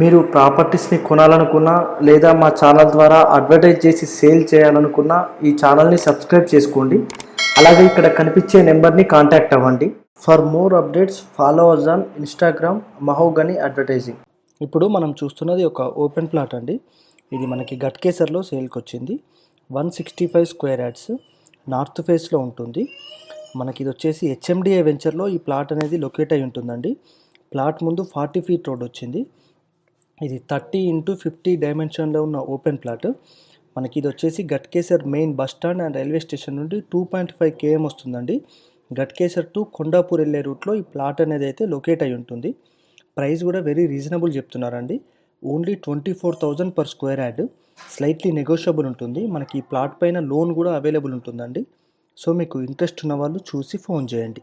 మీరు ప్రాపర్టీస్ని కొనాలనుకున్నా లేదా మా ఛానల్ ద్వారా అడ్వర్టైజ్ చేసి సేల్ చేయాలనుకున్నా ఈ ఛానల్ని సబ్స్క్రైబ్ చేసుకోండి. అలాగే ఇక్కడ కనిపించే నెంబర్ని కాంటాక్ట్ అవ్వండి. For more updates follow us on Instagram mahogany advertising. ఇప్పుడు మనం చూస్తున్నది ఒక ఓపెన్ ప్లాట్ అండి. ఇది మనకి గట్కేసర్లో సేల్కి వచ్చింది one sixty five square yards north ఫేస్లో ఉంటుంది. మనకి ఇది వచ్చేసి హెచ్ఎండిఏ వెంచర్లో ఈ ప్లాట్ అనేది లొకేట్ అయి ఉంటుందండి. ప్లాట్ ముందు ఫార్టీ ఫీట్ రోడ్ వచ్చింది. ఇది థర్టీ ఇంటూ ఫిఫ్టీ డైమెన్షన్లో ఉన్న ఓపెన్ ప్లాట్. మనకి ఇది వచ్చేసి Ghatkesar main bus stand and railway station నుండి టూ పాయింట్ ఫైవ్ కేఎం వస్తుందండి. గట్కేసర్ టు కొండాపూర్ వెళ్ళే రూట్లో ఈ ప్లాట్ అనేది అయితే లొకేట్ అయి ఉంటుంది. ప్రైస్ కూడా వెరీ రీజనబుల్ చెప్తున్నారండి. Only twenty four thousand per square yard. Slightly negotiable ఉంటుంది. మనకి ఈ ప్లాట్ పైన లోన్ కూడా అవైలబుల్ ఉంటుందండి. సో మీకు ఇంట్రెస్ట్ ఉన్న వాళ్ళు చూసి ఫోన్ చేయండి.